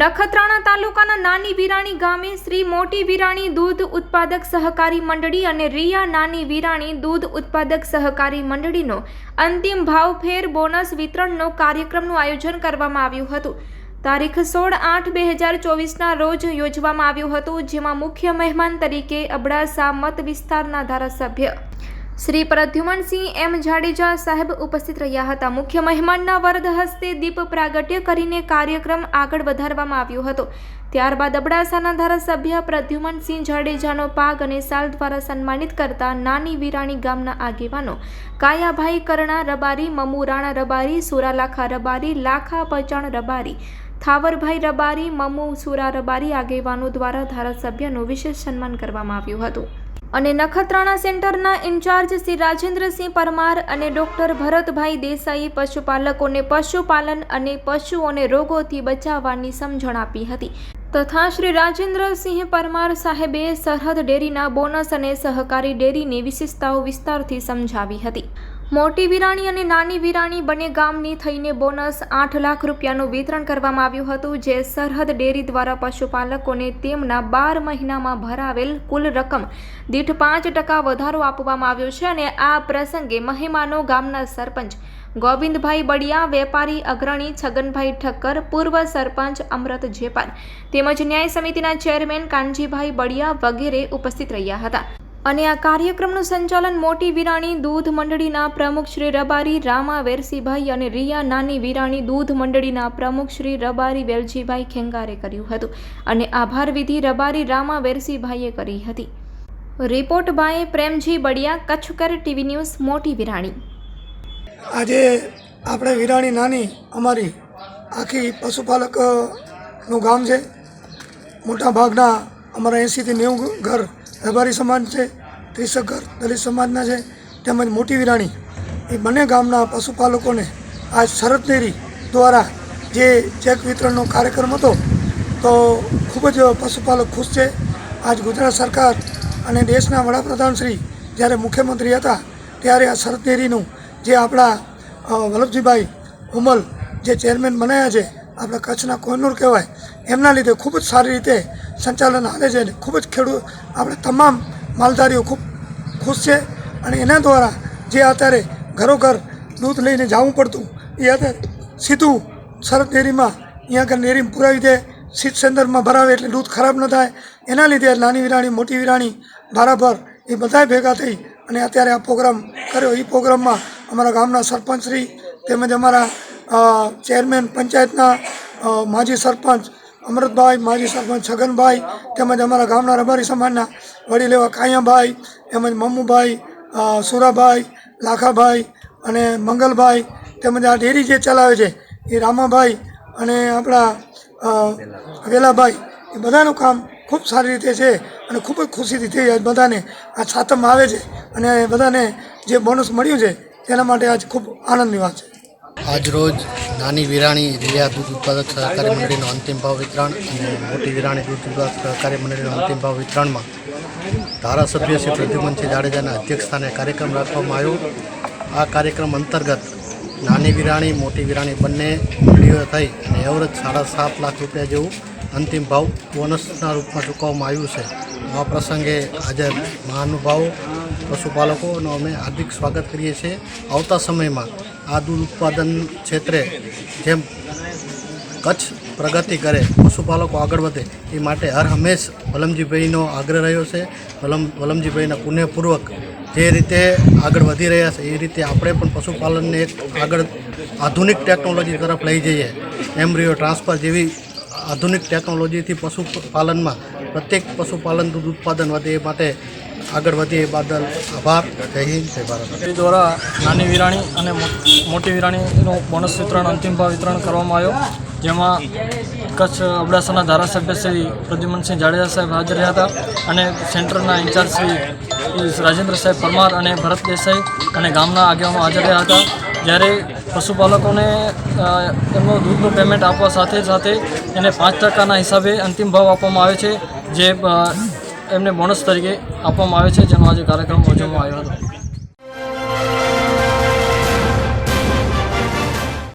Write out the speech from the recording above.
નખત્રાણા તાલુકાના નાની વિરાણી ગામે શ્રી મોટી વિરાણી દૂધ ઉત્પાદક સહકારી મંડળી અને રિયા નાની વિરાણી દૂધ ઉત્પાદક સહકારી મંડળીનો અંતિમ ભાવફેર બોનસ વિતરણનો કાર્યક્રમનું આયોજન કરવામાં આવ્યું હતું. તારીખ સોળ આઠ બે હજાર ચોવીસના રોજ યોજવામાં આવ્યું હતું, જેમાં મુખ્ય મહેમાન તરીકે અબડાસા મત વિસ્તારના ધારાસભ્ય શ્રી પ્રદ્યુમનસિંહ એમ જાડેજા સાહેબ ઉપસ્થિત રહ્યા હતા. મુખ્ય મહેમાનના વરદ હસ્તે દીપ પ્રાગટ્ય કરીને કાર્યક્રમ આગળ વધારવામાં આવ્યો હતો. ત્યારબાદ અબડાસાના ધારાસભ્ય પ્રદ્યુમનસિંહ જાડેજાનો પાગ અને સાલ દ્વારા સન્માનિત કરતા નાની વિરાણી ગામના આગેવાનો કાયાભાઈ કરણા રબારી, મમુ રાણા રબારી, સુરાલાખા રબારી, લાખા પચાણ રબારી, થાવરભાઈ રબારી, મમુ સુરા રબારી આગેવાનો દ્વારા ધારાસભ્યનું વિશેષ સન્માન કરવામાં આવ્યું હતું. અને નખત્રાણા સેન્ટરના ઇન્ચાર્જ શ્રી રાજેન્દ્રસિંહ પરમાર અને ડોક્ટર ભરતભાઈ દેસાઈ પશુપાલકોને પશુપાલન અને પશુઓને રોગોથી બચાવવાની સમજણ આપી હતી. તથા શ્રી રાજેન્દ્રસિંહ પરમાર સાહેબે સરહદ ડેરીના બોનસ અને સહકારી ડેરીની વિશેષતાઓ વિસ્તારથી સમજાવી હતી. મોટી વિરાણી અને નાની વિરાણી બંને ગામની થઈને બોનસ આઠ લાખ રૂપિયાનું વિતરણ કરવામાં આવ્યું હતું, જે સરહદ ડેરી દ્વારા પશુપાલકોને તેમના બાર મહિનામાં ભરાવેલ કુલ રકમ દીઠ પાંચ ટકા વધારો આપવામાં આવ્યો છે અને આ પ્રસંગે મહેમાનો, ગામના સરપંચ ગોવિંદભાઈ બડિયા, વેપારી અગ્રણી છગનભાઈ ઠક્કર, પૂર્વ સરપંચ અમૃત જેપાર તેમજ ન્યાય સમિતિના ચેરમેન કાનજીભાઈ બડિયા વગેરે ઉપસ્થિત રહ્યા હતા. અને આ કાર્યક્રમનું સંચાલન મોટી વિરાણી દૂધ મંડળીના પ્રમુખ શ્રી રબારી રામા વેરસીભાઈ અને રિયા નાની વિરાણી દૂધ મંડળીના પ્રમુખ શ્રી રબારી વેલજીભાઈ ખેંગારે કર્યું હતું અને આભાર વિધિ રબારી રામા વેરસીભાઈએ કરી હતી. રિપોર્ટ બાય પ્રેમજી બડિયા, કચ્છકર ટીવી ન્યૂઝ, મોટી વિરાણી. આજે આપણે વિરાણી નાની, અમારી આખી પશુપાલકનું ગામ છે. મોટા ભાગના અમારા એંસીથી નેવું ઘર રબારી સમાજ છે. ત્રીસેક ઘર દલિત સમાજના છે, તેમજ મોટી વિરાણી. એ બંને ગામના પશુપાલકોને આજ શરદ ડેરી દ્વારા જે ચેક વિતરણનો કાર્યક્રમ હતો, તો ખૂબ જ પશુપાલક ખુશ છે. આજ ગુજરાત સરકાર અને દેશના વડાપ્રધાન શ્રી જ્યારે મુખ્યમંત્રી હતા, ત્યારે આ શરદ ડેરીનું જે આપણા વલ્લભજીભાઈ હુમલ જે ચેરમેન બનાવ્યા છે, આપણા કચ્છના કોહિનૂર કહેવાય, એમના લીધે ખૂબ જ સારી રીતે સંચાલન હાલે છે અને ખૂબ જ ખેડૂત આપણે તમામ માલધારીઓ ખૂબ ખુશ છે અને એના દ્વારા જે અત્યારે ઘરોઘર દૂધ લઈને જવું પડતું, એ અત્યારે સીધું શરદ ડેરીમાં અહીંયા આગળ ડેરી પુરાવી દે શીત સેન્ટરમાં ભરાવે એટલે દૂધ ખરાબ ન થાય. એના લીધે નાની વિરાણી, મોટી વિરાણી ભારાભર એ બધાએ ભેગા થઈ અને અત્યારે આ પ્રોગ્રામ કર્યો. એ પ્રોગ્રામમાં અમારા ગામના સરપંચશ્રી તેમજ અમારા ચેરમેન, પંચાયતના માજી સરપંચ અમૃતભાઈ, માજી સરપંચ છગનભાઈ, તેમજ અમારા ગામના રબારી સમાજના વડીલ એવા કાયાભાઈ, તેમજ મમ્મુભાઈ સુરાભાઈ, લાખાભાઈ અને મંગલભાઈ, તેમજ આ ડેરી જે ચલાવે છે એ રામાભાઈ અને આપણા વેલાભાઈ, એ બધાનું કામ ખૂબ સારી રીતે છે અને ખૂબ જ ખુશીથી થઈ આજ બધાને આ છાતમ આવે છે અને બધાને જે બોનસ મળ્યું છે તેના માટે આજ ખૂબ આનંદની વાત છે. આજરોજ નાની વિરાણી રિયા દૂધ ઉત્પાદક સહકારી મંડળીનો અંતિમ ભાવ વિતરણ અને મોટી વિરાણી દૂધ ઉત્પાદક સહકારી મંડળીનો અંતિમ ભાવ વિતરણમાં ધારાસભ્ય શ્રી પ્રદ્યુમનસિંહ જાડેજાના અધ્યક્ષસ્થાને કાર્યક્રમ રાખવામાં આવ્યો. આ કાર્યક્રમ અંતર્ગત નાની વિરાણી, મોટી વિરાણી બંને મંડળીઓ થઈ અને એવરેજ સાડા સાત લાખ રૂપિયા જેવું અંતિમ ભાવ બોનસના રૂપમાં ચૂકવવામાં આવ્યું છે. આ પ્રસંગે હાજર મહાનુભાવો પશુપાલકોનો અમે હાર્દિક સ્વાગત કરીએ છીએ. આવતા સમયમાં આ દૂધ ઉત્પાદન ક્ષેત્રે જેમ કચ્છ પ્રગતિ કરે, પશુપાલકો આગળ વધે, એ માટે હર હંમેશ વલમજીભાઈનો આગ્રહ રહ્યો છે. વલમ, વલમજીભાઈના પુણ્યપૂર્વક જે રીતે આગળ વધી રહ્યા છે, એ રીતે આપણે પણ પશુપાલનને એક આગળ આધુનિક ટેકનોલોજી તરફ લઈ જઈએ. એમ્બ્રિયો ટ્રાન્સફર જેવી આધુનિક ટેકનોલોજીથી પશુપાલનમાં પ્રત્યેક પશુપાલન દૂધ ઉત્પાદન વધે એ માટે આગળ વધીએ એ બદલ આભાર. જય હિન્દ, જય ભારત. દ્વારા નાની વિરાણી અને મોટી વિરાણીનું બોનસ વિતરણ, અંતિમ ભાવ વિતરણ કરવામાં આવ્યો. જેમાં કચ્છ અબડાસાના ધારાસભ્ય શ્રી પ્રદ્યુમનસિંહ જાડેજા સાહેબ હાજર રહ્યા હતા અને સેન્ટરના ઇન્ચાર્જ શ્રી રાજેન્દ્ર સાહેબ પરમાર અને ભરત દેસાઈ અને ગામના આગેવાનો હાજર રહ્યા હતા. જ્યારે પશુપાલકોને એમનું દૂધનું પેમેન્ટ આપવા સાથે સાથે એને પાંચ ટકાના હિસાબે અંતિમ ભાવ આપવામાં આવે છે, જે એમને બોનસ તરીકે આપવામાં આવે છે, જેનો આજે કાર્યક્રમ યોજવામાં આવ્યો હતો.